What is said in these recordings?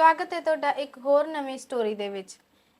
ਸਵਾਗਤ ਹੈ ਤੁਹਾਡਾ ਇੱਕ ਹੋਰ ਨਵੀਂ ਸਟੋਰੀ ਦੇ ਵਿੱਚ।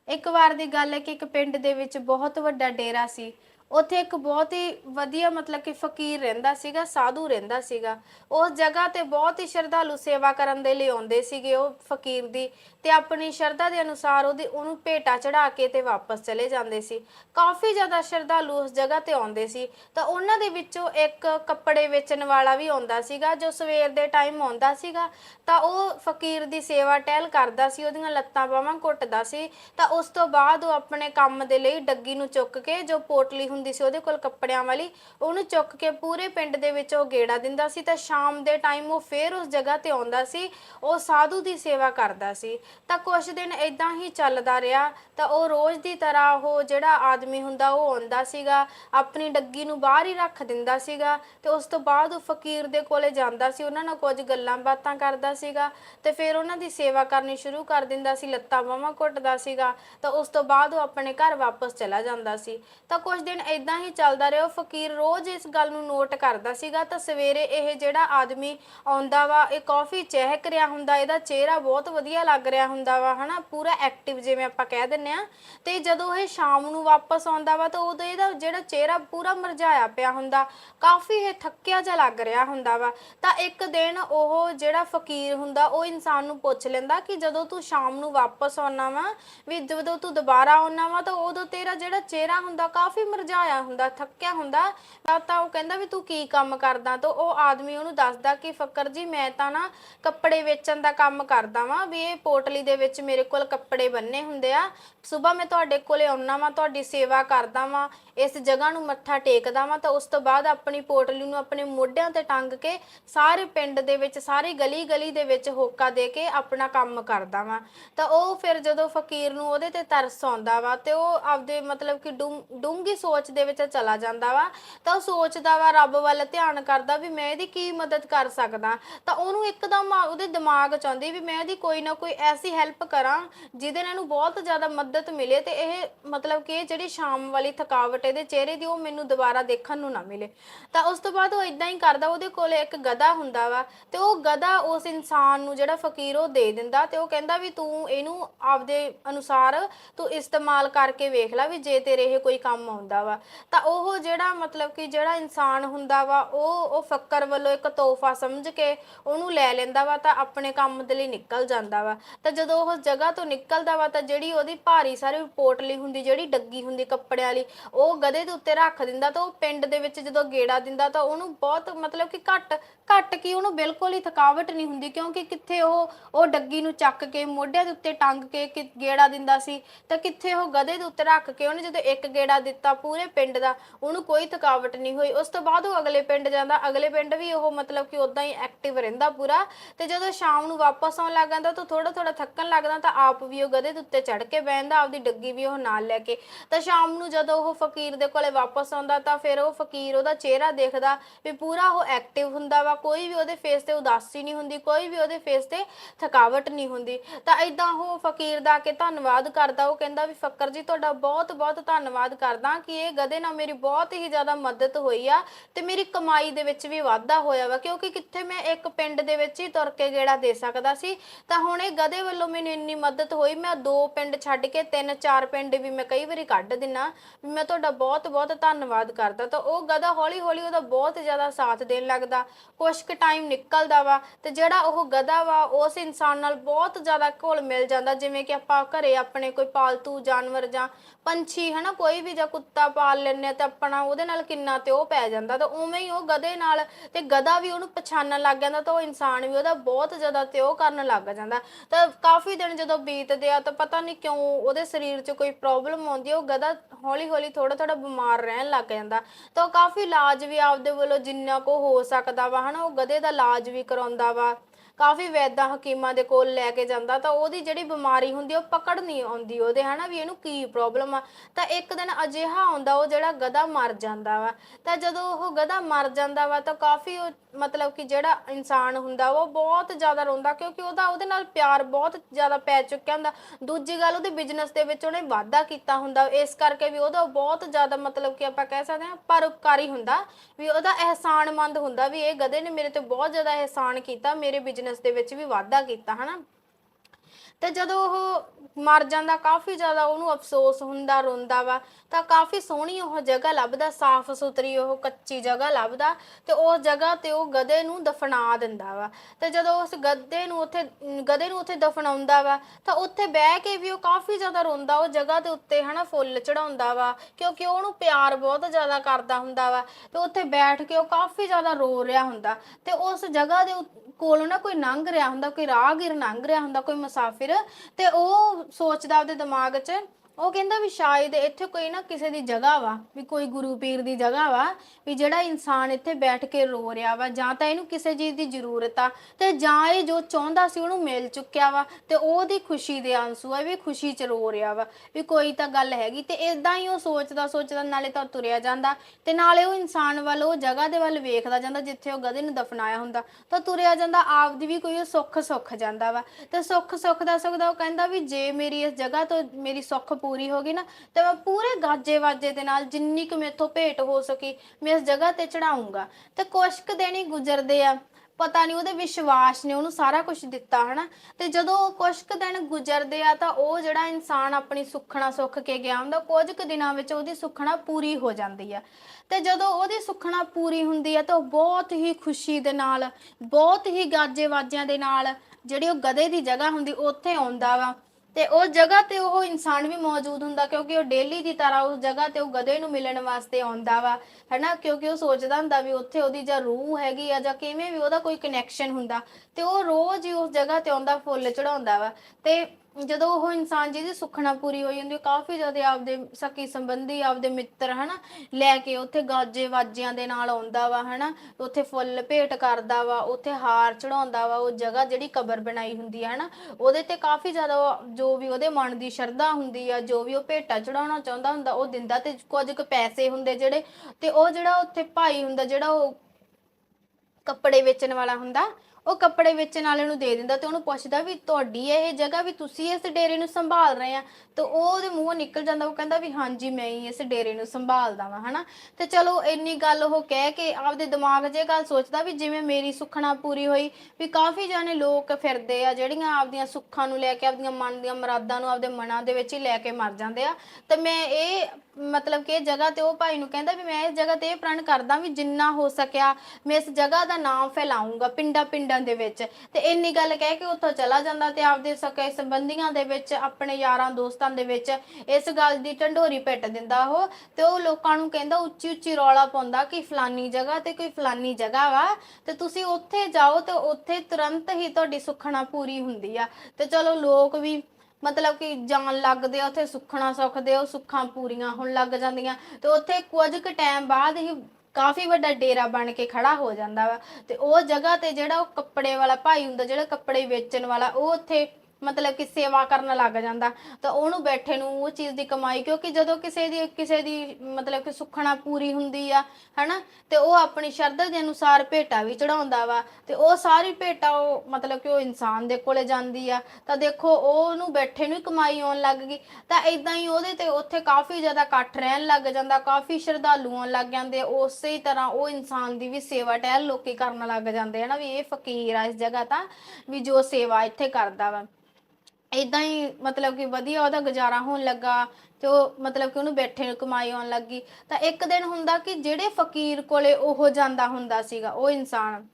ਇੱਕ ਵਾਰ ਦੀ ਗੱਲ ਹੈ ਕਿ ਇੱਕ ਪਿੰਡ ਦੇ ਵਿੱਚ ਬਹੁਤ ਵੱਡਾ ਡੇਰਾ ਸੀ। ਉੱਥੇ ਇੱਕ ਬਹੁਤ ਹੀ ਵਧੀਆ ਮਤਲਬ ਕਿ ਫਕੀਰ ਰਹਿੰਦਾ ਸੀਗਾ, ਸਾਧੂ ਰਹਿੰਦਾ ਸੀਗਾ। ਉਸ ਜਗ੍ਹਾ ਤੇ ਬਹੁਤ ਹੀ ਸ਼ਰਧਾਲੂ ਸੇਵਾ ਕਰਨ ਦੇ ਲਈ ਆਉਂਦੇ ਸੀਗੇ ਉਹ ਫਕੀਰ ਦੀ ਤੇ ਆਪਣੀ ਸ਼ਰਧਾ ਦੇ ਅਨੁਸਾਰ ਉਹਦੀ, ਉਹਨੂੰ ਭੇਟਾ ਚੜਾ ਕੇ ਤੇ ਵਾਪਸ ਚਲੇ ਜਾਂਦੇ ਸੀ। ਕਾਫੀ ਜ਼ਿਆਦਾ ਸ਼ਰਧਾਲੂ ਉਸ ਜਗ੍ਹਾ ਤੇ ਆਉਂਦੇ ਸੀ। ਤਾਂ ਉਹਨਾਂ ਦੇ ਵਿੱਚੋਂ ਇੱਕ ਕੱਪੜੇ ਵੇਚਣ ਵਾਲਾ ਵੀ ਆਉਂਦਾ ਸੀਗਾ, ਜੋ ਸਵੇਰ ਦੇ ਟਾਈਮ ਆਉਂਦਾ ਸੀਗਾ। ਤਾਂ ਉਹ ਫਕੀਰ ਦੀ ਸੇਵਾ ਟਹਿਲ ਕਰਦਾ ਸੀ, ਉਹਦੀਆਂ ਲੱਤਾਂ ਬਾਹਾਂ ਘੁੱਟਦਾ ਸੀ। ਤਾਂ ਉਸ ਤੋਂ ਬਾਅਦ ਉਹ ਆਪਣੇ ਕੰਮ ਦੇ ਲਈ ਡੱਗੀ ਨੂੰ ਚੁੱਕ ਕੇ ਜੋ ਪੋਟਲੀ ਹੁੰਦੀ ਸੀ, ਉਹਦੇ ਕੋਲ ਕੱਪੜਿਆਂ ਵਾਲੀ, ਉਹਨੂੰ ਚੁੱਕ ਕੇ ਪੂਰੇ ਪਿੰਡ ਦੇ ਵਿੱਚ ਉਹ ਗੇੜਾ ਦਿੰਦਾ ਸੀ ਤਾਂ ਸ਼ਾਮ ਦੇ ਟਾਈਮ ਉਹ ਫੇਰ ਉਸ ਜਗ੍ਹਾ ਤੇ ਆਉਂਦਾ ਸੀ, ਉਹ ਸਾਧੂ ਦੀ ਸੇਵਾ ਕਰਦਾ ਸੀ। ਤਾਂ ਕੁਝ ਦਿਨ ਇਦਾਂ ਹੀ ਚੱਲਦਾ ਰਿਹਾ, ਤਾਂ ਉਹ ਰੋਜ਼ ਦੀ ਤਰ੍ਹਾਂ ਉਹ ਜਿਹੜਾ ਆਦਮੀ ਹੁੰਦਾ ਉਹ ਆਉਂਦਾ ਸੀਗਾ, ਆਪਣੀ ਡੱਗੀ ਨੂੰ ਬਾਹਰ ਹੀ ਰੱਖ ਦਿੰਦਾ ਸੀਗਾ ਤੇ ਉਸ ਤੋਂ ਬਾਅਦ ਉਹ ਫਕੀਰ ਦੇ ਕੋਲੇ ਜਾਂਦਾ ਸੀ, ਉਹਨਾਂ ਨਾਲ ਕੁਝ ਗੱਲਾਂ ਬਾਤਾਂ ਕਰਦਾ ਸੀਗਾ ਤੇ ਫਿਰ ਉਹਨਾਂ ਦੀ ਸੇਵਾ ਕਰਨੀ ਸ਼ੁਰੂ ਕਰ ਦਿੰਦਾ ਸੀ, ਲੱਤਾਂ ਬਾਹਾਂ ਘੁੱਟਦਾ ਸੀਗਾ, ਤਾਂ ਉਸ ਤੋਂ ਬਾਅਦ ਉਹ ਆਪਣੇ ਘਰ ਵਾਪਸ ਚਲਾ ਜਾਂਦਾ ਸੀ। ਤਾਂ ਕੁਝ ਦਿਨ ਇਦਾਂ ਹੀ ਚੱਲਦਾ ਰਿਹਾ। ਉਹ ਫਕੀਰ ਰੋਜ਼ ਇਸ ਗੱਲ ਨੂੰ ਨੋਟ ਕਰਦਾ ਸੀਗਾ ਤਾਂ ਸਵੇਰੇ ਇਹ ਜਿਹੜਾ ਆਦਮੀ ਆਉਂਦਾ ਵਾ, ਇਹ ਕਾਫੀ ਚਹਿਕ ਰਿਹਾ ਹੁੰਦਾ, ਇਹਦਾ ਚਿਹਰਾ ਬਹੁਤ ਵਧੀਆ ਲੱਗ ਰਿਹਾ ਹੁੰਦਾ ਵਾ, ਹਨਾ? ਪੂਰਾ ਐਕਟਿਵ ਜਿਵੇਂ ਆਪਾਂ ਕਹਿ ਦਿੰਨੇ ਆ ਤੇ ਜਦੋਂ ਇਹ ਸ਼ਾਮ ਨੂੰ ਵਾਪਸ ਆਉਂਦਾ ਵਾ ਤਾਂ ਉਦੋਂ ਇਹਦਾ ਜਿਹੜਾ ਚਿਹਰਾ ਪੂਰਾ ਮੁਰਝਾਇਆ ਪਿਆ ਹੁੰਦਾ, ਕਾਫੀ ਇਹ ਥੱਕਿਆ ਜਿਹਾ ਲੱਗ ਰਿਹਾ ਹੁੰਦਾ ਵਾ। ਤਾਂ ਇੱਕ ਦਿਨ ਉਹ ਜਿਹੜਾ ਫਕੀਰ ਹੁੰਦਾ, ਉਹ ਇਨਸਾਨ ਨੂੰ ਪੁੱਛ ਲੈਂਦਾ ਕਿ ਜਦੋਂ ਤੂੰ ਸ਼ਾਮ ਨੂੰ ਵਾਪਸ ਆਉਣਾ ਵਾ, ਵੀ ਜਦੋਂ ਤੂੰ ਦੁਬਾਰਾ ਆਉਣਾ ਵਾ ਤਾਂ ਉਦੋਂ ਤੇਰਾ ਜਿਹੜਾ ਚਿਹਰਾ ਹੁੰਦਾ ਕਾਫੀ ਮੁਰਝਾਇਆ ਹੁੰਦਾ, ਥੱਕਿਆ ਹੁੰਦਾ, ਤਾਂ ਤਾਂ ਉਹ ਕਹਿੰਦਾ ਵੀ ਤੂੰ ਕੀ ਕੰਮ ਕਰਦਾ ਤਾਂ? ਉਹ ਆਦਮੀ ਉਹਨੂੰ ਦੱਸਦਾ ਕਿ ਫਕਰ ਜੀ, ਮੈਂ ਤਾਂ ਨਾ ਕੱਪੜੇ ਵੇਚਣ ਦਾ ਕੰਮ ਕਰਦਾ ਵਾਂ, ਵੀ ਇਹ ਪੋਟਲੀ ਦੇ ਵਿੱਚ ਮੇਰੇ ਕੋਲ ਕੱਪੜੇ ਬੰਨੇ ਹੁੰਦੇ ਆ। ਸਵੇਰ ਮੈਂ ਤੁਹਾਡੇ ਕੋਲੇ ਆਉਣਾ ਵਾਂ, ਤੁਹਾਡੀ ਸੇਵਾ ਕਰਦਾ ਵਾਂ, ਇਸ ਜਗ੍ਹਾ ਨੂੰ ਮੱਥਾ ਟੇਕਦਾ ਵਾਂ, ਤਾਂ ਉਸ ਤੋਂ ਬਾਅਦ ਆਪਣੀ ਪੋਟਲੀ ਨੂੰ ਆਪਣੇ ਮੋਢਿਆਂ ਤੇ ਟੰਗ ਕੇ ਸਾਰੇ ਪਿੰਡ ਦੇ ਵਿੱਚ, ਸਾਰੀ ਗਲੀ ਗਲੀ ਦੇ ਵਿੱਚ ਹੋਕਾ ਦੇ ਕੇ ਆਪਣਾ ਕੰਮ ਕਰਦਾ ਵਾਂ। ਤਾਂ ਉਹ ਫਿਰ ਜਦੋਂ ਫਕੀਰ ਨੂੰ ਉਹਦੇ ਤੇ ਤਰਸ ਆਉਂਦਾ ਵਾ, ਤੇ ਉਹ ਆਪਦੇ ਮਤਲਬ ਕਿ ਡੂੰ- ਡੂੰਘੀ ਸੋਚ ਦੇ ਵਿੱਚ ਚਲਾ ਜਾਂਦਾ ਵਾ, ਤਾਂ ਉਹ ਸੋਚਦਾ ਵਾ, ਰੱਬ ਵੱਲ ਧਿਆਨ ਕਰਦਾ ਵੀ ਮੈਂ ਇਹਦੀ ਕੀ ਮਦਦ ਕਰ ਸਕਦਾ। ਤਾਂ ਉਹਨੂੰ ਇੱਕਦਮ ਉਹਦੇ ਦਿਮਾਗ ਚ ਆਉਂਦੀ ਵੀ ਮੈਂ ਇਹਦੀ ਕੋਈ ਨਾ ਕੋਈ ਐਸੀ ਹੈਲਪ ਕਰਾਂ, ਜਿਹਦੇ ਨਾਲ ਇਹਨੂੰ ਬਹੁਤ ਜ਼ਿਆਦਾ ਮਦਦ ਮਿਲੇ ਤੇ ਇਹ ਮਤਲਬ ਕਿ ਜਿਹੜੀ ਸ਼ਾਮ ਵਾਲੀ ਥਕਾਵਟ ਇਹਦੇ ਚਿਹਰੇ ਦੀ ਉਹ ਮੈਨੂੰ ਦੁਬਾਰਾ ਦੇਖਣ ਨੂੰ ਨਾ ਮਿਲੇ। ਤਾਂ ਉਸ ਤੋਂ ਬਾਅਦ ਉਹ ਇਦਾਂ ਹੀ ਕਰਦਾ, ਉਹਦੇ ਕੋਲ ਇੱਕ ਗਧਾ ਹੁੰਦਾ ਵਾ ਤੇ ਉਹ ਗਧਾ ਉਸ ਇਨਸਾਨ ਨੂੰ ਜਿਹੜਾ ਫਕੀਰ ਉਹ ਦੇ ਦਿੰਦਾ ਤੇ ਉਹ ਕਹਿੰਦਾ ਵੀ ਤੂੰ ਇਹਨੂੰ ਆਪਦੇ ਅਨੁਸਾਰ ਤੂੰ ਇਸਤੇਮਾਲ ਕਰਕੇ ਵੇਖ ਲੈ ਵੀ ਜੇ ਤੇਰੇ ਇਹ ਕੋਈ ਕੰਮ ਆਉਂਦਾ ਵਾ। ਤਾਂ ਉਹ ਜਿਹੜਾ ਮਤਲਬ ਕਿ ਜਿਹੜਾ ਇਨਸਾਨ ਹੁੰਦਾ ਵਾ, ਉਹ ਉਹ ਫੱਕਰ ਵੱਲੋਂ ਇੱਕ ਤੋਹਫਾ ਸਮਝ ਕੇ ਉਹਨੂੰ ਲੈ ਲੈਂਦਾ ਵਾ ਤਾਂ ਆਪਣੇ ਕੰਮ ਦੇ ਲਈ ਨਿਕਲ ਜਾਂਦਾ ਵਾ। ਤਾਂ ਜਦੋਂ ਉਹ ਜਗ੍ਹਾ ਤੋਂ ਨਿਕਲਦਾ ਵਾ ਤਾਂ ਜਿਹੜੀ ਉਹਦੀ ਭਾਰੀ ਸਾਰੀ ਪੋਟਲੀ ਹੁੰਦੀ, ਜਿਹੜੀ ਡੱਗੀ ਹੁੰਦੀ ਕੱਪੜਿਆਂ ਵਾਲੀ ਉਹ ਗਧੇ ਦੇ ਉੱਤੇ ਰੱਖ ਦਿੰਦਾ ਤਾਂ ਉਹ ਪਿੰਡ ਦੇ ਵਿੱਚ ਜਦੋਂ ਗੇੜਾ ਦਿੰਦਾ ਤਾਂ ਉਹਨੂੰ ਬਹੁਤ ਮਤਲਬ ਕਿ ਘੱਟ ਘੱਟ ਕੀ ਉਹਨੂੰ ਬਿਲਕੁਲ ਹੀ ਥਕਾਵਟ ਨਹੀਂ ਹੁੰਦੀ ਕਿਉਂਕਿ ਕਿੱਥੇ ਉਹ ਉਹ ਡੱਗੀ ਨੂੰ ਚੱਕ ਕੇ ਮੋਢਿਆਂ ਦੇ ਉੱਤੇ ਟੰਗ ਕੇ ਗੇੜਾ ਦਿੰਦਾ ਸੀ, ਤਾਂ ਕਿੱਥੇ ਉਹ ਗਧੇ ਦੇ ਉੱਤੇ ਰੱਖ ਕੇ ਉਹਨੇ ਜਦੋਂ ਇੱਕ ਗੇੜਾ ਦਿੱਤਾ, ਪੂਰੇ ਪਿੰਡ ਦਾ, ਉਹਨੂੰ ਕੋਈ ਥਕਾਵਟ ਨਹੀਂ ਹੋਈ। ਉਸ ਤੋਂ ਬਾਅਦ ਉਹ ਅਗਲੇ ਪਿੰਡ ਜਾਂਦਾ। ਅਗਲੇ ਪਿੰਡ ਵੀ ਉਹ ਮਤਲਬ ਕਿ ਉਦਾਂ ਹੀ ਐਕਟਿਵ ਰਹਿੰਦਾ ਪੂਰਾ। ਤੇ ਜਦੋਂ ਸ਼ਾਮ ਨੂੰ ਵਾਪਸ ਆਉਣ ਲੱਗ ਜਾਂਦਾ, ਤਾਂ ਥੋੜਾ ਥੋੜਾ ਥੱਕਣ ਲੱਗਦਾ ਤਾਂ ਆਪ ਵੀ ਉਹ ਗਧੇ ਦੇ ਉੱਤੇ ਚੜ ਕੇ ਬਹਿੰਦਾ, ਆਪਦੀ ਡੱਗੀ ਵੀ ਉਹ ਨਾਲ ਲੈ ਕੇ। ਤਾਂ ਸ਼ਾਮ ਨੂੰ ਜਦੋਂ ਉਹ ਫਕੀਰ ਦੇ ਕੋਲੇ ਵਾਪਸ ਆਉਂਦਾ, ਤਾਂ ਫਿਰ ਉਹ ਫਕੀਰ ਉਹਦਾ ਚਿਹਰਾ ਦੇਖਦਾ ਵੀ ਪੂਰਾ ਉਹ ਐਕਟਿਵ ਹੁੰਦਾ ਵਾ। ਕੋਈ ਵੀ ਉਹਦੇ ਫੇਸ ਤੇ ਉਦਾਸੀ ਨਹੀਂ ਹੁੰਦੀ, ਕੋਈ ਵੀ ਉਹਦੇ ਫੇਸ ਤੇ ਥਕਾਵਟ ਨਹੀਂ ਹੁੰਦੀ। ਤਾਂ ਇਦਾਂ ਉਹ ਫਕੀਰ ਦਾ ਕੇ ਧੰਨਵਾਦ ਕਰਦਾ। ਉਹ ਕਹਿੰਦਾ ਵੀ ਫਕਰ ਜੀ, ਤੁਹਾਡਾ ਬਹੁਤ ਬਹੁਤ ਧੰਨਵਾਦ ਕਰਦਾ ਕਿ ਇਹ ਗਧੇ ਨਾਲ ਮੇਰੀ ਬਹੁਤ ਹੀ ਜ਼ਿਆਦਾ ਮਦਦ ਹੋਈ ਆ ਤੇ ਮੇਰੀ ਕਮਾਈ ਦੇ ਵਿੱਚ ਵੀ ਵਾਧਾ ਹੋਇਆ ਵਾ, ਕਿਉਂਕਿ ਕਿੱਥੇ ਮੈਂ ਇੱਕ ਪਿੰਡ ਦੇ ਵਿੱਚ ਹੀ ਤੁਰ ਕੇ ਗੇੜਾ ਦੇ ਸਕਦਾ ਸੀ। ਤਾਂ ਹੁਣ ਇਹ ਗਧੇ ਵੱਲੋਂ ਮੈਨੂੰ ਇੰਨੀ ਮਦਦ ਹੋਈ, ਮੈਂ ਦੋ ਪਿੰਡ ਛੱਡ ਕੇ ਤਿੰਨ ਚਾਰ ਪਿੰਡ ਵੀ ਮੈਂ ਕਈ ਵਾਰੀ ਕੱਢ ਦਿਨਾ। ਮੈਂ ਤੁਹਾਡਾ ਬਹੁਤ ਬਹੁਤ ਧੰਨਵਾਦ ਕਰਦਾ। ਤਾਂ ਉਹ ਗਧਾ ਹੌਲੀ ਹੌਲੀ ਉਹਦਾ ਬਹੁਤ ਜ਼ਿਆਦਾ ਸਾਥ ਦੇਣ ਲੱਗਦਾ। ਕੁਛ ਕੁ ਟਾਈਮ ਨਿਕਲਦਾ ਵਾ ਤੇ ਜਿਹੜਾ ਉਹ ਗਧਾ ਵਾ, ਉਸ ਇਨਸਾਨ ਨਾਲ ਬਹੁਤ ਜ਼ਿਆਦਾ ਘੁਲ ਮਿਲ ਜਾਂਦਾ। ਜਿਵੇਂ ਕਿ ਆਪਾਂ ਘਰੇ ਆਪਣੇ ਕੋਈ ਪਾਲਤੂ ਜਾਨਵਰ ਜਾਂ ਪੰਛੀ, ਹਨਾ, ਕੋਈ ਵੀ ਜਾਂ ਕੁੱਤਾ ਪਾਲ ਲੈਂਦੇ ਤੇ ਆਪਣਾ ਉਹਦੇ ਨਾਲ ਕਿੰਨਾ ਤੇ ਉਹ ਪੈ ਜਾਂਦਾ ਤਾਂ ਉਵੇਂ ਹੀ ਉਹ ਗਧੇ ਨਾਲ ਤੇ ਗਧਾ ਵੀ ਉਹਨੂੰ ਪਛਾਣਨ ਲੱਗ ਜਾਂਦਾ ਤਾਂ ਉਹ ਇਨਸਾਨ ਵੀ ਉਹਦਾ ਬਹੁਤ ਜ਼ਿਆਦਾ ਤੇ ਉਹ ਕਰਨ ਲੱਗ ਜਾਂਦਾ। ਤਾਂ ਕਾਫੀ ਦਿਨ ਜਦੋਂ ਬੀਤਦੇ ਆ ਤਾਂ ਪਤਾ ਨਹੀਂ ਕਿਉਂ ਉਹਦੇ ਸਰੀਰ 'ਚ ਕੋਈ ਪ੍ਰੋਬਲਮ ਆਉਂਦੀ ਉਹ ਗਧਾ ਹੌਲੀ ਹੌਲੀ ਥੋੜਾ ਥੋੜਾ ਬਿਮਾਰ ਰਹਿਣ ਲੱਗ ਜਾਂਦਾ। ਤਾਂ ਉਹ ਕਾਫੀ ਇਲਾਜ ਵੀ ਆਪਦੇ ਵੱਲੋਂ ਜਿੰਨਾ ਕੋ ਹੋ ਸਕਦਾ ਵਾ, ਹਨਾ, ਉਹ ਗਧੇ ਦਾ ਇਲਾਜ ਵੀ ਕਰਾਉਂਦਾ ਵਾ। ਕਾਫੀ ਵੈਦਾਂ ਹਕੀਮਾਂ ਦੇ ਕੋਲ ਲੈ ਕੇ ਜਾਂਦਾ ਤਾਂ ਉਹਦੀ ਜਿਹੜੀ ਬਿਮਾਰੀ ਹੁੰਦੀ ਉਹ ਪਕੜ ਨਹੀਂ ਆਉਂਦੀ ਉਹਦੇ, ਹਨਾ ਵੀ ਇਹਨੂੰ ਕੀ ਪ੍ਰੋਬਲਮ ਆ? ਤਾਂ ਇੱਕ ਦਿਨ ਅਜਿਹਾ ਆਉਂਦਾ, ਉਹ ਜਿਹੜਾ ਗਧਾ ਮਰ ਜਾਂਦਾ ਵਾ। ਤਾਂ ਜਦੋਂ ਉਹ ਗਧਾ ਮਰ ਜਾਂਦਾ ਵਾ ਤਾਂ ਕਾਫੀ ਮਤਲਬ ਕਿ ਜਿਹੜਾ ਇਨਸਾਨ ਹੁੰਦਾ, ਉਹ ਬਹੁਤ ਜ਼ਿਆਦਾ ਰੋਂਦਾ ਕਿਉਂਕਿ ਉਹਦਾ ਉਹਦੇ ਨਾਲ ਪਿਆਰ ਬਹੁਤ ਜ਼ਿਆਦਾ ਪੈ ਚੁੱਕਿਆ ਹੁੰਦਾ। ਦੂਜੀ ਗੱਲ, ਉਹਦੇ ਬਿਜ਼ਨਸ ਦੇ ਵਿੱਚ ਉਹਨੇ ਵਾਧਾ ਕੀਤਾ ਹੁੰਦਾ। ਇਸ ਕਰਕੇ ਵੀ ਉਹਦਾ ਬਹੁਤ ਜ਼ਿਆਦਾ ਮਤਲਬ ਕਿ ਆਪਾਂ ਕਹਿ ਸਕਦੇ ਹਾਂ ਪਰਉਪਕਾਰੀ ਹੁੰਦਾ, ਵੀ ਉਹਦਾ ਅਹਿਸਾਨਮੰਦ ਹੁੰਦਾ ਵੀ ਇਹ ਗਧੇ ਨੇ ਮੇਰੇ ਤੇ ਬਹੁਤ ਜ਼ਿਆਦਾ ਅਹਿਸਾਨ ਕੀਤਾ, ਮੇਰੇ ਬਿਜ਼ਨਸ ਦੇ ਵਿੱਚ ਵੀ ਵਾਧਾ ਕੀਤਾ ਹਨਾ? ਤੇ ਜਦੋਂ ਉਹ ਮਰ ਜਾਂਦਾ, ਕਾਫੀ ਜ਼ਿਆਦਾ ਉਹਨੂੰ ਅਫਸੋਸ ਹੁੰਦਾ, ਰੋਂਦਾ ਵਾ। ਤਾਂ ਕਾਫੀ ਸੋਹਣੀ ਉਹ ਜਗ੍ਹਾ ਲੱਭਦਾ, ਸਾਫ਼ ਸੁਥਰੀ ਉਹ ਕੱਚੀ ਜਗ੍ਹਾ ਲੱਭਦਾ ਤੇ ਉਸ ਜਗ੍ਹਾ ਤੇ ਉਹ ਗਧੇ ਨੂੰ ਦਫਨਾ ਦਿੰਦਾ ਵਾ। ਤੇ ਜਦੋਂ ਉਸ ਗਧੇ ਨੂੰ ਉੱਥੇ, ਗਧੇ ਨੂੰ ਉੱਥੇ ਦਫਨਾਉਂਦਾ ਵਾ, ਤਾਂ ਉੱਥੇ ਬਹਿ ਕੇ ਵੀ ਉਹ ਕਾਫੀ ਜ਼ਿਆਦਾ ਰੋਂਦਾ, ਉਹ ਜਗ੍ਹਾ ਦੇ ਉੱਤੇ ਹਨਾ ਫੁੱਲ ਚੜਾਉਂਦਾ ਵਾ, ਕਿਉਂਕਿ ਉਹਨੂੰ ਪਿਆਰ ਬਹੁਤ ਜ਼ਿਆਦਾ ਕਰਦਾ ਹੁੰਦਾ ਵਾ। ਤੇ ਉੱਥੇ ਬੈਠ ਕੇ ਉਹ ਕਾਫੀ ਜ਼ਿਆਦਾ ਰੋ ਰਿਹਾ ਹੁੰਦਾ। ਤੇ ਉਸ ਜਗ੍ਹਾ ਦੇ ਉੱਤੇ ਕੋਲੋਂ ਨਾ ਕੋਈ ਲੰਘ ਰਿਹਾ ਹੁੰਦਾ, ਕੋਈ ਰਾਹਗੀਰ ਲੰਘ ਰਿਹਾ ਹੁੰਦਾ, ਕੋਈ ਮੁਸਾਫਿਰ ਤੇ ਉਹ ਸੋਚਦਾ ਉਹਦੇ ਦਿਮਾਗ 'ਚ ਉਹ ਕਹਿੰਦਾ ਵੀ ਸ਼ਾਇਦ ਇੱਥੇ ਕੋਈ ਨਾ ਕਿਸੇ ਦੀ ਜਗ੍ਹਾ ਵਾ, ਵੀ ਕੋਈ ਗੁਰੂ ਪੀਰ ਦੀ ਜਗ੍ਹਾ ਵਾ, ਵੀ ਜਿਹੜਾ ਇਨਸਾਨ ਇੱਥੇ ਬੈਠ ਕੇ ਰੋ ਰਿਹਾ ਵਾ, ਜਾਂ ਤਾਂ ਇਹਨੂੰ ਕਿਸੇ ਚੀਜ਼ ਦੀ ਜ਼ਰੂਰਤ ਆ, ਤੇ ਜਾਂ ਇਹ ਜੋ ਚਾਹੁੰਦਾ ਸੀ ਉਹਨੂੰ ਮਿਲ ਚੁੱਕਿਆ ਵਾ, ਤੇ ਉਹਦੀ ਖੁਸ਼ੀ ਦੇ ਆਂਸੂ ਆ ਵੀ ਖੁਸ਼ੀ ਚ ਰੋ ਰਿਹਾ ਵਾ, ਵੀ ਕੋਈ ਤਾਂ ਗੱਲ ਹੈਗੀ, ਤੇ ਇਦਾਂ ਹੀ ਉਹ ਸੋਚਦਾ ਸੋਚਦਾ ਨਾਲੇ ਤਾਂ ਤੁਰਿਆ ਜਾਂਦਾ, ਤੇ ਨਾਲੇ ਉਹ ਇਨਸਾਨ ਵੱਲ, ਉਹ ਜਗ੍ਹਾ ਦੇ ਵੱਲ ਵੇਖਦਾ ਜਾਂਦਾ, ਜਿੱਥੇ ਉਹ ਗਧੇ ਨੂੰ ਦਫਨਾਇਆ ਹੁੰਦਾ, ਤਾਂ ਤੁਰਿਆ ਜਾਂਦਾ ਆਪ ਦੀ ਵੀ ਕੋਈ ਉਹ ਸੁੱਖ ਸੁੱਖ ਜਾਂਦਾ ਵਾ, ਤੇ ਸੁੱਖ ਸੁੱਖ ਦਾ ਸੁੱਖ ਦਾ ਉਹ ਕਹਿੰਦਾ ਵੀ ਜੇ ਮੇਰੀ ਇਸ ਜਗ੍ਹਾ ਤੋਂ ਮੇਰੀ ਸੁੱਖ ਪੂਰੀ ਹੋ ਗਈ ਨਾ, ਤੇ ਮੈਂ ਪੂਰੇ ਗਾਜੇ ਵਾਜੇ ਦੇ ਨਾਲ ਜਿੰਨੀ ਕੁ ਮੇਥੋਂ ਭੇਟ ਹੋ ਸਕੀ, ਮੈਂ ਇਸ ਜਗ੍ਹਾ ਤੇ ਚੜਾਉਂਗਾ ਤੇ ਕੁਛ ਕੁ ਦਿਨ ਹੀ ਗੁਜ਼ਰਦੇ ਆ, ਪਤਾ ਨਹੀਂ ਉਹਦੇ ਵਿਸ਼ਵਾਸ ਨੇ ਉਹਨੂੰ ਸਾਰਾ ਕੁਝ ਦਿੱਤਾ, ਹਨਾ? ਤੇ ਜਦੋਂ ਕੁਛ ਕੁ ਦਿਨ ਗੁਜ਼ਰਦੇ ਆ, ਤਾਂ ਉਹ ਜਿਹੜਾ ਇਨਸਾਨ ਆਪਣੀ ਸੁੱਖਣਾ ਸੁੱਖ ਕੇ ਗਿਆ ਹੁੰਦਾ, ਕੁਝ ਕੁ ਦਿਨਾਂ ਵਿੱਚ ਉਹਦੀ ਸੁੱਖਣਾ ਪੂਰੀ ਹੋ ਜਾਂਦੀ ਆ। ਤੇ ਜਦੋਂ ਉਹਦੀ ਸੁੱਖਣਾ ਪੂਰੀ ਹੁੰਦੀ ਆ, ਤਾਂ ਉਹ ਬਹੁਤ ਹੀ ਖੁਸ਼ੀ ਦੇ ਨਾਲ, ਬਹੁਤ ਹੀ ਗਾਜੇ ਵਾਜਿਆਂ ਦੇ ਨਾਲ, ਜਿਹੜੀ ਉਹ ਗਧੇ ਦੀ ਜਗ੍ਹਾ ਹੁੰਦੀ, ਉੱਥੇ ਆਉਂਦਾ ਵਾ। ਤੇ ਉਸ ਜਗ੍ਹਾ ਤੇ ਉਹ ਇਨਸਾਨ ਵੀ ਮੌਜੂਦ ਹੁੰਦਾ ਕਿਉਂਕਿ ਉਹ ਡੇਲੀ ਦੀ ਤਰ੍ਹਾਂ ਉਸ ਜਗ੍ਹਾ ਤੇ ਉਹ ਗਧੇ ਨੂੰ ਮਿਲਣ ਵਾਸਤੇ ਆਉਂਦਾ ਵਾ, ਹੈਨਾ? ਕਿਉਂਕਿ ਉਹ ਸੋਚਦਾ ਹੁੰਦਾ ਵੀ ਉੱਥੇ ਉਹਦੀ ਜਾਂ ਰੂਹ ਹੈਗੀ ਆ ਜਾਂ ਕਿਵੇਂ ਵੀ ਉਹਦਾ ਕੋਈ ਕਨੈਕਸ਼ਨ ਹੁੰਦਾ ਤੇ ਉਹ ਰੋਜ਼ ਹੀ ਉਸ ਜਗ੍ਹਾ ਤੇ ਆਉਂਦਾ, ਫੁੱਲ ਚੜਾਉਂਦਾ ਵਾ ਤੇ ਜਦੋਂ ਉਹ ਇਨਸਾਨ ਜਿਹਦੀ ਸੁੱਖਣਾ ਪੂਰੀ ਹੋਈ ਹੁੰਦੀ ਉਹ ਕਾਫੀ ਜ਼ਿਆਦਾ ਆਪਦੇ ਸਕੀ ਸੰਬੰਧੀ, ਆਪਦੇ ਮਿੱਤਰ, ਹਨਾ, ਲੈ ਕੇ ਉੱਥੇ ਗਾਜੇ ਵਾਜਿਆਂ ਦੇ ਨਾਲ ਆਉਂਦਾ ਵਾ, ਹਨਾ, ਉੱਥੇ ਫੁੱਲ ਭੇਟ ਕਰਦਾ ਵਾ, ਉੱਥੇ ਹਾਰ ਚੜਾਉਂਦਾ ਵਾ, ਉਹ ਜਗ੍ਹਾ ਜਿਹੜੀ ਕਬਰ ਬਣਾਈ ਹੁੰਦੀ ਹੈ ਹਨਾ, ਉਹਦੇ ਤੇ ਕਾਫੀ ਜ਼ਿਆਦਾ ਜੋ ਵੀ ਉਹਦੇ ਮਨ ਦੀ ਸ਼ਰਧਾ ਹੁੰਦੀ ਆ, ਜੋ ਵੀ ਉਹ ਭੇਟਾ ਚੜਾਉਣਾ ਚਾਹੁੰਦਾ ਹੁੰਦਾ, ਉਹ ਦਿੰਦਾ ਤੇ ਕੁਝ ਕੁ ਪੈਸੇ ਹੁੰਦੇ ਜਿਹੜੇ, ਤੇ ਉਹ ਜਿਹੜਾ ਉੱਥੇ ਭਾਈ ਹੁੰਦਾ, ਜਿਹੜਾ ਉਹ ਕੱਪੜੇ ਵੇਚਣ ਵਾਲਾ ਹੁੰਦਾ ਉਹ ਕੱਪੜੇ ਵੇਚਣ ਵਾਲੇ ਨੂੰ ਦੇ ਦਿੰਦਾ ਤੇ ਉਹਨੂੰ ਪੁੱਛਦਾ ਵੀ ਤੁਹਾਡੀ ਇਹ ਜਗ੍ਹਾ ਵੀ ਤੁਸੀਂ ਇਸ ਡੇਰੇ ਨੂੰ ਸੰਭਾਲ ਰਹੇ ਆ। ਤੇ ਉਹ ਉਹਦੇ ਮੂੰਹੋਂ ਨਿਕਲ ਜਾਂਦਾ, ਉਹ ਕਹਿੰਦਾ ਵੀ ਹਾਂਜੀ, ਮੈਂ ਹੀ ਇਸ ਡੇਰੇ ਨੂੰ ਸੰਭਾਲਦਾ ਵਾਂ, ਹਨਾ। ਤੇ ਚਲੋ ਇੰਨੀ ਗੱਲ ਉਹ ਕਹਿ ਕੇ ਆਪਦੇ ਦਿਮਾਗ 'ਚ ਇਹ ਗੱਲ ਸੋਚਦਾ ਵੀ ਜਿਵੇਂ ਮੇਰੀ ਸੁੱਖਣਾ ਪੂਰੀ ਹੋਈ, ਵੀ ਕਾਫੀ ਜਾਣੇ ਲੋਕ ਫਿਰਦੇ ਆ, ਜਿਹੜੀਆਂ ਆਪਦੀਆਂ ਸੁੱਖਾਂ ਨੂੰ ਲੈ ਕੇ, ਆਪਦੀਆਂ ਮਨ ਦੀਆਂ ਮੁਰਾਦਾਂ ਨੂੰ ਆਪਦੇ ਮਨਾਂ ਦੇ ਵਿੱਚ ਹੀ ਲੈ ਕੇ ਮਰ ਜਾਂਦੇ ਆ। ਤੇ ਮੈਂ ਇਹ ਮਤਲਬ ਕਿ ਇਹ ਜਗ੍ਹਾ ਤੇ ਉਹ ਭਾਈ ਨੂੰ ਕਹਿੰਦਾ ਵੀ ਮੈਂ ਇਸ ਜਗ੍ਹਾ ਤੇ ਇਹ ਪ੍ਰਣ ਕਰਦਾ ਵੀ ਜਿੰਨਾ ਹੋ ਸਕਿਆ ਮੈਂ ਇਸ ਜਗ੍ਹਾ ਦਾ ਨਾਮ ਫੈਲਾਉਂਗਾ ਪਿੰਡਾਂ ਪਿੰਡਾਂ ਦੇ ਵਿੱਚ। ਤੇ ਇੰਨੀ ਗੱਲ ਕਹਿ ਕੇ ਉੱਥੋਂ ਚਲਾ ਜਾਂਦਾ ਤੇ ਆਪਦੇ ਸਕੇ, ਸੰਬੰਧੀਆਂ ਦੇ ਵਿੱਚ, ਆਪਣੇ ਯਾਰਾਂ ਦੋਸਤਾਂ ਦੇ ਵਿੱਚ ਇਸ ਗੱਲ ਦੀ ਢੰਡੋਰੀ ਪਿੱਟ ਦਿੰਦਾ ਉਹ ਤੇ ਉਹ ਲੋਕਾਂ ਨੂੰ ਕਹਿੰਦਾ ਉੱਚੀ ਉੱਚੀ ਰੌਲਾ ਪਾਉਂਦਾ ਕਿ ਫਲਾਨੀ ਜਗ੍ਹਾ ਤੇ ਕੋਈ ਫਲਾਨੀ ਜਗ੍ਹਾ ਵਾ ਤੇ ਤੁਸੀਂ ਉੱਥੇ ਜਾਓ ਤੇ ਉੱਥੇ ਤੁਰੰਤ ਹੀ ਤੁਹਾਡੀ ਸੁੱਖਣਾ ਪੂਰੀ ਹੁੰਦੀ ਆ। ਤੇ ਚਲੋ ਲੋਕ ਵੀ ਮਤਲਬ ਕਿ ਜਾਣ ਲੱਗਦੇ ਆ, ਉੱਥੇ ਸੁੱਖਣਾ ਸੁੱਖਦੇ ਆ, ਉਹ ਸੁੱਖਾਂ ਪੂਰੀਆਂ ਹੋਣ ਲੱਗ ਜਾਂਦੀਆਂ ਤੇ ਉੱਥੇ ਕੁਝ ਕੁ ਟਾਈਮ ਬਾਅਦ ਹੀ ਕਾਫੀ ਵੱਡਾ ਡੇਰਾ ਬਣ ਕੇ ਖੜਾ ਹੋ ਜਾਂਦਾ ਵਾ ਤੇ ਉਹ ਜਗ੍ਹਾ ਤੇ ਜਿਹੜਾ ਉਹ ਕੱਪੜੇ ਵਾਲਾ ਭਾਈ ਹੁੰਦਾ, ਜਿਹੜਾ ਕੱਪੜੇ ਵੇਚਣ ਵਾਲਾ, ਉਹ ਉੱਥੇ ਮਤਲਬ ਕਿ ਸੇਵਾ ਕਰਨ ਲੱਗ ਜਾਂਦਾ। ਤਾਂ ਉਹਨੂੰ ਬੈਠੇ ਨੂੰ ਉਹ ਚੀਜ਼ ਦੀ ਕਮਾਈ, ਕਿਉਂਕਿ ਜਦੋਂ ਕਿਸੇ ਦੀ ਕਿਸੇ ਦੀ ਮਤਲਬ ਕਿ ਸੁੱਖਣਾ ਪੂਰੀ ਹੁੰਦੀ ਆ, ਹਨਾ, ਤੇ ਉਹ ਆਪਣੀ ਸ਼ਰਧਾ ਦੇ ਅਨੁਸਾਰ ਭੇਟਾ ਵੀ ਚੜਾਉਂਦਾ ਵਾ, ਤੇ ਉਹ ਸਾਰੀ ਭੇਟਾ ਉਹ ਮਤਲਬ ਕਿ ਉਹ ਇਨਸਾਨ ਦੇ ਕੋਲੇ ਜਾਂਦੀ ਆ। ਤਾਂ ਦੇਖੋ, ਉਹਨੂੰ ਬੈਠੇ ਨੂੰ ਹੀ ਕਮਾਈ ਆਉਣ ਲੱਗ ਗਈ। ਤਾਂ ਇਦਾਂ ਹੀ ਉਹਦੇ ਤੇ ਉੱਥੇ ਕਾਫੀ ਜ਼ਿਆਦਾ ਇਕੱਠ ਰਹਿਣ ਲੱਗ ਜਾਂਦਾ, ਕਾਫੀ ਸ਼ਰਧਾਲੂ ਆਉਣ ਲੱਗ ਜਾਂਦੇ ਉਸੇ ਤਰ੍ਹਾਂ ਉਹ ਇਨਸਾਨ ਦੀ ਵੀ ਸੇਵਾ ਟਹਿਲ ਲੋਕੀ ਕਰਨ ਲੱਗ ਜਾਂਦੇ ਹਨਾ ਵੀ ਇਹ ਫਕੀਰ ਆ ਇਸ ਜਗ੍ਹਾ ਤਾਂ, ਵੀ ਜੋ ਸੇਵਾ ਇੱਥੇ ਕਰਦਾ ਵਾ। ਇਦਾਂ ਹੀ ਮਤਲਬ ਕਿ ਵਧੀਆ ਉਹਦਾ ਗੁਜ਼ਾਰਾ ਹੋਣ ਲੱਗਾ ਤੇ ਉਹ ਮਤਲਬ ਕਿ ਉਹਨੂੰ ਬੈਠੇ ਨੂੰ ਕਮਾਈ ਆਉਣ ਲੱਗੀ। ਤਾਂ ਇੱਕ ਦਿਨ ਹੁੰਦਾ ਕਿ ਜਿਹੜੇ ਫਕੀਰ ਕੋਲੇ ਉਹ ਜਾਂਦਾ ਹੁੰਦਾ ਸੀਗਾ, ਉਹ ਇਨਸਾਨ।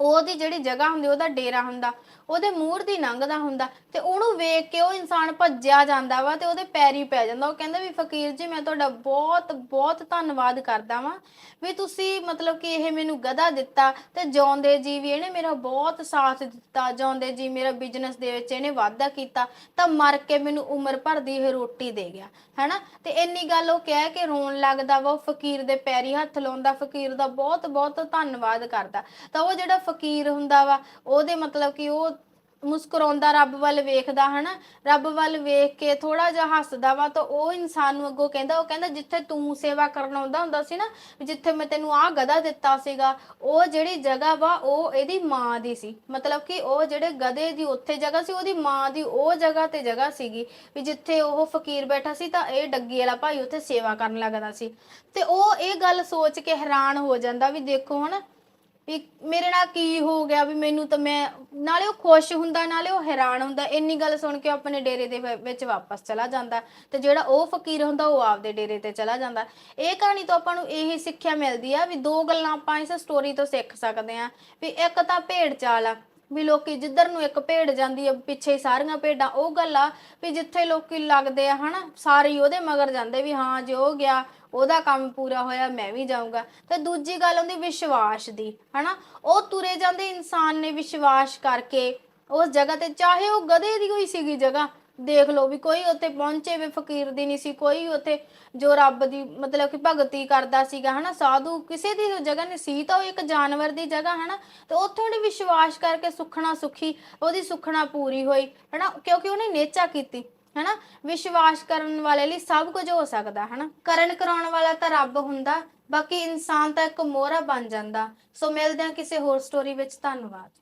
ਉਹਦੀ ਜਿਹੜੀ ਜਗ੍ਹਾ ਹੁੰਦੀ, ਉਹਦਾ ਡੇਰਾ ਹੁੰਦਾ, ਉਹਦੇ ਮੂਹਰ ਦੀ ਲੰਘਦਾ ਹੁੰਦਾ ਤੇ ਉਹਨੂੰ ਵੇਖ ਕੇ ਉਹ ਇਨਸਾਨ ਭੱਜਿਆ ਜਾਂਦਾ ਵਾ ਤੇ ਉਹਦੇ ਪੈਰੀ ਪੈ ਜਾਂਦਾ। ਉਹ ਕਹਿੰਦਾ ਵੀ ਫਕੀਰ ਜੀ, ਮੈਂ ਤੁਹਾਡਾ ਬਹੁਤ ਬਹੁਤ ਧੰਨਵਾਦ ਕਰਦਾ ਵਾਂ ਵੀ ਤੁਸੀਂ ਮਤਲਬ ਕਿ ਇਹ ਮੈਨੂੰ ਗਧਾ ਦਿੱਤਾ ਤੇ ਜਿਉਂਦੇ ਜੀ ਵੀ ਇਹਨੇ ਮੇਰਾ ਬਹੁਤ ਸਾਥ ਦਿੱਤਾ, ਜਿਉਂਦੇ ਜੀ ਮੇਰਾ ਬਿਜ਼ਨਸ ਦੇ ਵਿੱਚ ਇਹਨੇ ਵਾਧਾ ਕੀਤਾ, ਤਾਂ ਮਰ ਕੇ ਮੈਨੂੰ ਉਮਰ ਭਰ ਦੀ ਇਹ ਰੋਟੀ ਦੇ ਗਿਆ, ਹੈਨਾ? ਤੇ ਇੰਨੀ ਗੱਲ ਉਹ ਕਹਿ ਕੇ ਰੋਣ ਲੱਗਦਾ ਵਾ, ਉਹ ਫਕੀਰ ਦੇ ਪੈਰੀ ਹੱਥ ਲਾਉਂਦਾ, ਫਕੀਰ ਦਾ ਬਹੁਤ ਬਹੁਤ ਧੰਨਵਾਦ ਕਰਦਾ। ਤਾਂ ਉਹ ਜਿਹੜਾ ਫਕੀਰ ਹੁੰਦਾ ਵਾ, ਉਹਦੇ ਮਤਲਬ ਕਿ ਉਹ ਮੁਸਕਰਾਉਂਦਾ, ਰੱਬ ਵੱਲ ਵੇਖਦਾ, ਹਨਾ? ਰੱਬ ਵੱਲ ਵੇਖ ਕੇ ਥੋੜਾ ਜਿਹਾ ਹੱਸਦਾ ਵਾ, ਤਾਂ ਉਹ ਇਨਸਾਨ ਨੂੰ ਅੱਗੋਂ ਕਹਿੰਦਾ, ਉਹ ਕਹਿੰਦਾ, ਜਿੱਥੇ ਤੂੰ ਸੇਵਾ ਕਰਨ ਆਉਂਦਾ ਹੁੰਦਾ ਸੀ ਨਾ ਜਿੱਥੇ ਮੈਂ ਤੈਨੂੰ ਆਹ ਗਧਾ ਦਿੱਤਾ ਸੀਗਾ, ਉਹ ਜਿਹੜੀ ਜਗ੍ਹਾ ਵਾ, ਉਹ ਇਹਦੀ ਮਾਂ ਦੀ ਸੀ। ਮਤਲਬ ਕਿ ਉਹ ਜਿਹੜੇ ਗਧੇ ਦੀ ਉੱਥੇ ਜਗ੍ਹਾ ਸੀ, ਉਹਦੀ ਮਾਂ ਦੀ ਉਹ ਜਗ੍ਹਾ ਤੇ ਜਗ੍ਹਾ ਸੀਗੀ, ਵੀ ਜਿੱਥੇ ਉਹ ਫਕੀਰ ਬੈਠਾ ਸੀ, ਤਾਂ ਇਹ ਡੱਗੀ ਵਾਲਾ ਭਾਈ ਉੱਥੇ ਸੇਵਾ ਕਰਨ ਲੱਗਦਾ ਸੀ। ਤੇ ਉਹ ਇਹ ਗੱਲ ਸੋਚ ਕੇ ਹੈਰਾਨ ਹੋ ਜਾਂਦਾ, ਵੀ ਦੇਖੋ, ਹਨਾ? ਵੀ ਮੇਰੇ ਨਾਲ ਕੀ ਹੋ ਗਿਆ ਵੀ ਮੈਨੂੰ ਤਾਂ ਮੈਂ, ਨਾਲੇ ਉਹ ਖੁਸ਼ ਹੁੰਦਾ, ਨਾਲੇ ਉਹ ਹੈਰਾਨ ਹੁੰਦਾ। ਇੰਨੀ ਗੱਲ ਸੁਣ ਕੇ ਉਹ ਆਪਣੇ ਡੇਰੇ ਦੇ ਵਿ- ਵਿੱਚ ਵਾਪਸ ਚਲਾ ਜਾਂਦਾ। ਤੇ ਜਿਹੜਾ ਉਹ ਫਕੀਰ ਹੁੰਦਾ, ਉਹ ਆਪਦੇ ਡੇਰੇ ਤੇ ਚਲਾ ਜਾਂਦਾ। ਇਹ ਕਹਾਣੀ ਤੋਂ ਆਪਾਂ ਨੂੰ ਇਹ ਸਿੱਖਿਆ ਮਿਲਦੀ ਆ ਵੀ ਦੋ ਗੱਲਾਂ ਆਪਾਂ ਇਸ ਸਟੋਰੀ ਤੋਂ ਸਿੱਖ ਸਕਦੇ ਆ ਵੀ ਇੱਕ ਤਾਂ ਭੇਡ ਚਾਲ ਆ। ਵੀ ਲੋਕੀ ਜਿੱਧਰ ਨੂੰ ਇੱਕ ਭੇਡ ਜਾਂਦੀ ਆ, ਪਿੱਛੇ ਹੀ ਸਾਰੀਆਂ ਭੇਡਾਂ, ਉਹ ਗੱਲ ਆ ਵੀ ਜਿੱਥੇ ਲੋਕੀ ਲੱਗਦੇ ਆ, ਹਨਾ, ਸਾਰੇ ਹੀ ਉਹਦੇ ਮਗਰ ਜਾਂਦੇ ਵੀ ਹਾਂ, ਜੇ ਉਹ ਗਿਆ, ਉਹਦਾ ਕੰਮ ਪੂਰਾ ਹੋਇਆ, ਮੈਂ ਵੀ ਜਾਊਂਗਾ। ਤੇ ਦੂਜੀ ਗੱਲ ਹੁੰਦੀ ਵਿਸ਼ਵਾਸ ਦੀ, ਹਨਾ, ਉਹ ਤੁਰੇ ਜਾਂਦੇ ਇਨਸਾਨ ਨੇ ਵਿਸ਼ਵਾਸ ਕਰਕੇ, ਉਸ ਜਗ੍ਹਾ ਤੇ ਚਾਹੇ ਉਹ ਗਧੇ ਦੀ ਹੋਈ ਸੀਗੀ ਜਗ੍ਹਾ ਦੇਖ ਲਓ ਵੀ ਕੋਈ ਉੱਥੇ ਪਹੁੰਚੇ ਵੇ ਫਕੀਰ ਦੀ ਨਹੀਂ ਸੀ, ਕੋਈ ਉੱਥੇ ਜੋ ਰੱਬ ਦੀ ਮਤਲਬ ਕਿ ਭਗਤੀ ਕਰਦਾ ਸੀਗਾ, ਹਨਾ, ਸਾਧੂ ਕਿਸੇ ਦੀ ਜਗ੍ਹਾ ਨਹੀਂ ਸੀ, ਤਾਂ ਉਹ ਇੱਕ ਜਾਨਵਰ ਦੀ ਜਗ੍ਹਾ, ਹਨਾ, ਤੇ ਉੱਥੇ ਉਹਨੇ ਵਿਸ਼ਵਾਸ ਕਰਕੇ ਸੁਖਣਾ ਸੁਖੀ, ਉਹਦੀ ਸੁਖਣਾ ਪੂਰੀ ਹੋਈ, ਹਨਾ, ਕਿਉਂਕਿ ਉਹਨੇ ਨੇਚਾ ਕੀਤੀ, ਹਨਾ, ਵਿਸ਼ਵਾਸ ਕਰਨ ਵਾਲੇ ਲਈ ਸਭ ਕੁਝ ਹੋ ਸਕਦਾ, ਹਨਾ, ਕਰਨ ਕਰਾਉਣ ਵਾਲਾ ਤਾਂ ਰੱਬ ਹੁੰਦਾ, ਬਾਕੀ ਇਨਸਾਨ ਤਾਂ ਇੱਕ ਮੋਹਰਾ ਬਣ ਜਾਂਦਾ, ਸੋ ਮਿਲਦੇ ਹਾਂ ਕਿਸੇ ਹੋਰ ਸਟੋਰੀ ਵਿੱਚ, ਧੰਨਵਾਦ।